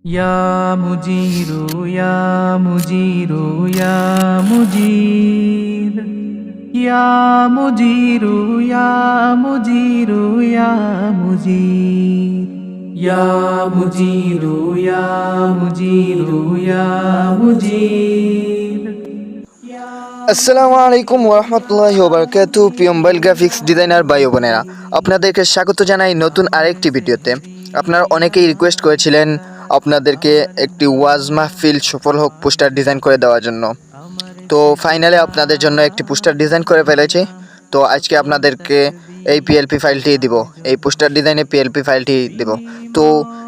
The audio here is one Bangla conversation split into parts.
يا مجير يا مجير يا مجير يا مجير يا مجير يا مجير يا مجير يا مجير يا مجير আসসালামু আলাইকুম ওরহমতুল্লাহি ওবরাকাতু প্রিয় মোবাইল গ্রাফিক্স ডিজাইনার ভাই ও বোনেরা আপনাদেরকে স্বাগত জানাই নতুন আরেকটি ভিডিওতে আপনারা অনেকেই রিকোয়েস্ট করেছিলেন আপনাদেরকে একটি ওয়াজ মাহফিল সফল হোক পোস্টার ডিজাইন করে দেওয়ার জন্য। তো ফাইনালি আপনাদের জন্য একটি পোস্টার ডিজাইন করে ফেলেছি। তো আজকে আপনাদেরকে এই পিএলপি ফাইলটি দিব। এই পোস্টার ডিজাইনে পিএলপি ফাইলটি দিব। তো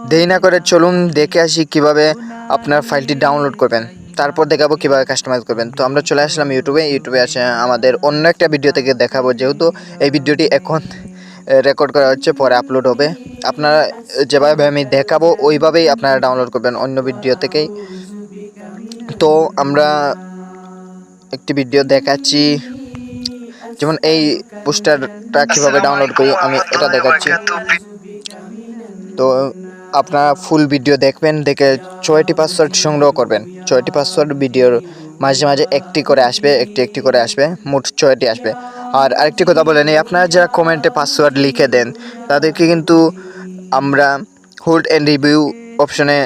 দেরি না করে চলুন দেখে আসি কীভাবে আপনার ফাইলটি ডাউনলোড করবেন। তারপর দেখাবো কীভাবে কাস্টমাইজ করবেন। তো আমরা চলে আসলাম ইউটিউবে ইউটিউবে আসে আমাদের অন্য একটা ভিডিও থেকে দেখাবো। যেহেতু এই ভিডিওটি এখন রেকর্ড করা হচ্ছে, পরে আপলোড হবে। আপনারা যেভাবে আমি দেখাবো, ওইভাবেই আপনারা ডাউনলোড করবেন অন্য ভিডিও থেকেই। তো আমরা একটি ভিডিও দেখাচ্ছি। যেমন এই পোস্টারটা কীভাবে ডাউনলোড করি, আমি এটা দেখাচ্ছি। তো আপনারা ফুল ভিডিও দেখবেন, দেখে ছয়টি পাসওয়ার্ড সংগ্রহ করবেন। ছয়টি পাসওয়ার্ড ভিডিওর মাঝে মাঝে একটি করে আসবে, একটি একটি করে আসবে, মোট ছয়টি আসবে। আর আরেকটি কথা বলে নিই, আপনারা যারা কমেন্টে পাসওয়ার্ড লিখে দেন, তাদেরকে কিন্তু আমরা হোল্ড অ্যান্ড রিভিউ অপশনে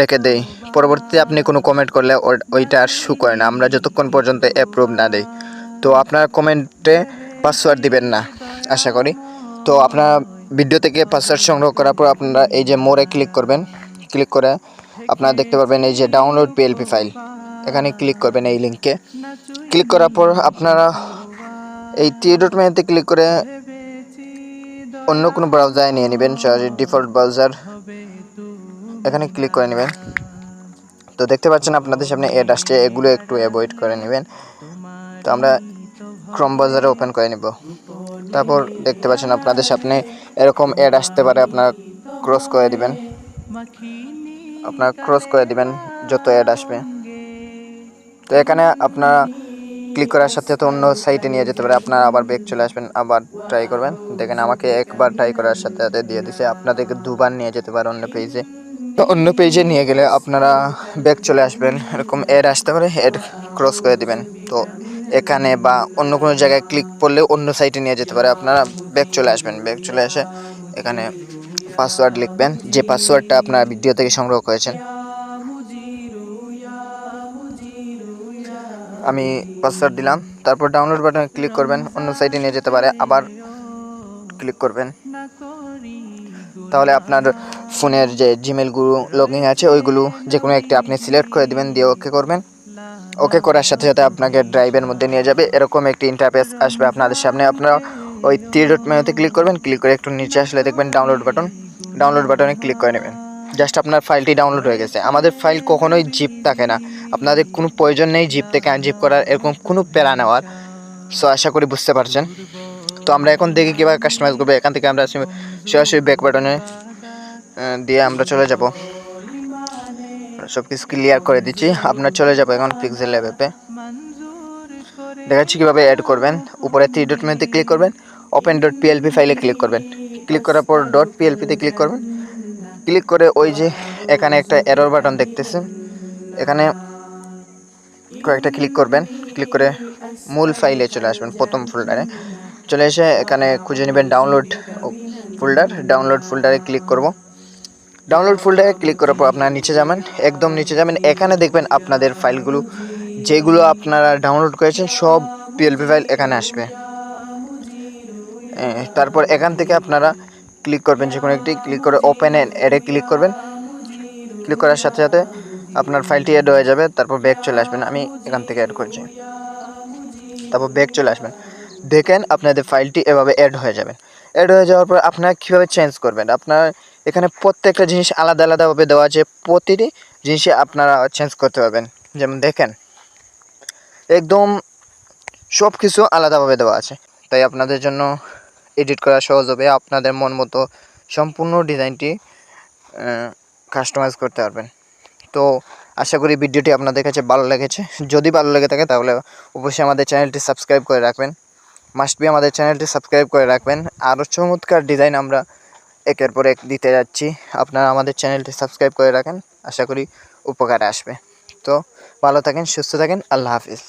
রেখে দেই। পরবর্তীতে আপনি কোনো কমেন্ট করলে ওইটা আর শু করে না। আমরা যতক্ষণ পর্যন্ত অ্যাপ্রুভ না দেই। তো আপনারা কমেন্টে পাসওয়ার্ড দিবেন না, আশা করি। তো আপনারা ভিডিও থেকে পাসওয়ার্ড সংগ্রহ করার পর আপনারা এই যে মোড়ে ক্লিক করবেন ক্লিক করে আপনারা দেখতে পারবেন এই যে ডাউনলোড পিএলপি ফাইল এখানে ক্লিক করবেন এই লিঙ্কে ক্লিক করার পর আপনারা এই টি ডট মেনুতে ক্লিক করে অন্য কোনো ব্রাউজারে নিয়ে নেবেন, সরাসরি ডিফল্ট ব্রাউজার এখানে ক্লিক করে নেবেন। তো দেখতে পাচ্ছেন আপনাদের সামনে অ্যাড আসছে, এগুলো একটু অ্যাভয়েড করে নেবেন। তো আমরা ক্রম ব্রাউজারে ওপেন করে নেব। তারপর দেখতে পাচ্ছেন আপনাদের সামনে এরকম অ্যাড আসতে পারে, আপনারা ক্রস করে দিবেন। আপনারা ক্রস করে দিবেন, যত অ্যাড আসবে। তো এখানে আপনারা ক্লিক করার সাথে সাথে অন্য সাইটে নিয়ে যেতে পারে। আপনারা আবার ব্যাক চলে আসবেন, আবার ট্রাই করবেন। দেখেন আমাকে একবার ট্রাই করার সাথে সাথে দিয়ে দিছে। আপনাদেরকে দুবার নিয়ে যেতে পারে অন্য পেজে তো অন্য পেজে নিয়ে গেলে আপনারা ব্যাক চলে আসবেন। এরকম অ্যাড আসতে পারে অ্যাড ক্রস করে দিবেন। তো এখানে বা অন্য কোনো জায়গায় ক্লিক করলে অন্য সাইটে নিয়ে যেতে পারে। আপনারা ব্যাক চলে আসবেন। ব্যাক চলে এসে এখানে পাসওয়ার্ড লিখবেন। যে পাসওয়ার্ডটা আপনারা ভিডিও থেকে সংগ্রহ করেছেন আমি পাসওয়ার্ড দিলাম। তারপর ডাউনলোড বাটনে ক্লিক করবেন, অন্য সাইটে নিয়ে যেতে পারে, আবার ক্লিক করবেন। তাহলে আপনার ফোনের যে জিমেলগুলো লগ ইন আছে, ওইগুলো যে কোনো একটি আপনি সিলেক্ট করে দিবেন, দিয়ে ওকে করবেন। ওকে করার সাথে সাথে আপনাকে ড্রাইভের মধ্যে নিয়ে যাবে। এরকম একটি ইন্টারফেস আসবে আপনাদের সামনে। আপনারা ওই ত্রি ডট মেনুতে ক্লিক করবেন ক্লিক করে একটু নিচে আসলে দেখবেন ডাউনলোড বাটন ডাউনলোড বাটনে ক্লিক করে নেবেন। জাস্ট আপনার ফাইলটি ডাউনলোড হয়ে গেছে। আমাদের ফাইল কখনোই জিপ থাকে না। আপনাদের কোনো প্রয়োজন নেই জিপ থেকে আনজিপ করার, এরকম কোনো প্যারা নেওয়ার। সো আশা করি বুঝতে পারছেন। তো আমরা এখন দেখি কীভাবে কাস্টমাইজ করব। এখান থেকে আমরা সরাসরি ব্যাক বাটনে দিয়ে আমরা চলে যাব। সব কিছু ক্লিয়ার করে দিচ্ছি। আপনার চলে যাব এখন পিক্সেল অ্যাপে দেখাচ্ছি কীভাবে অ্যাড করবেন। উপরে থ্রি ডট মেনুতে ক্লিক করবেন। ওপেন ডট পিএলপি ফাইলে ক্লিক করবেন। ক্লিক করার পর ডট পিএলপিতে ক্লিক করবেন। ক্লিক করে ওই যে এখানে একটা এরর বাটন দেখতেছেন। এখানে কয়েকটা ক্লিক করবেন ক্লিক করে মূল ফাইলে চলে আসবেন, প্রথম ফোল্ডারে চলে এসে এখানে খুঁজে নেবেন ডাউনলোড ফোল্ডার ডাউনলোড ফোল্ডারে ক্লিক করব। ডাউনলোড ফোল্ডারে ক্লিক করার পর আপনারা নিচে যাবেন, একদম নিচে যাবেন। এখানে দেখবেন আপনাদের ফাইলগুলো যেগুলো আপনারা ডাউনলোড করেছেন, সব পিএলপি ফাইল এখানে আসবে। তারপর এখান থেকে আপনারা ক্লিক করবেন যে কোনো একটি ক্লিক করে ওপেন এডে ক্লিক করবেন। ক্লিক করার সাথে সাথে আপনার ফাইলটি অ্যাড হয়ে যাবে, তারপর ব্যাক চলে আসবেন, আমি এখান থেকে অ্যাড করছি। তারপর ব্যাক চলে আসবেন। দেখেন আপনাদের ফাইলটি এভাবে অ্যাড হয়ে যাবে। অ্যাড হয়ে যাওয়ার পর আপনারা কীভাবে চেঞ্জ করবেন? আপনার এখানে প্রত্যেকটা জিনিস আলাদা আলাদাভাবে দেওয়া আছে, প্রতিটি জিনিসে আপনারা চেঞ্জ করতে পারবেন। যেমন দেখেন, একদম সব কিছু আলাদাভাবে দেওয়া আছে। তাই আপনাদের জন্য এডিট করা সহজ হবে। আপনাদের মন মতো সম্পূর্ণ ডিজাইনটি কাস্টমাইজ করতে পারবেন। তো আশা করি ভিডিওটি আপনাদের কাছে ভালো লেগেছে। যদি ভালো লেগে থাকে তাহলে অবশ্যই আমাদের চ্যানেলটি সাবস্ক্রাইব করে রাখবেন। মাস্ট বি আমাদের চ্যানেলটি সাবস্ক্রাইব করে রাখবেন। আরও চমৎকার ডিজাইন আমরা একের পর এক দিতে যাচ্ছি। আপনারা আমাদের চ্যানেলটি সাবস্ক্রাইব করে রাখেন। আশা করি উপকারে আসবে। তো ভালো থাকেন, সুস্থ থাকেন। আল্লাহ হাফিজ।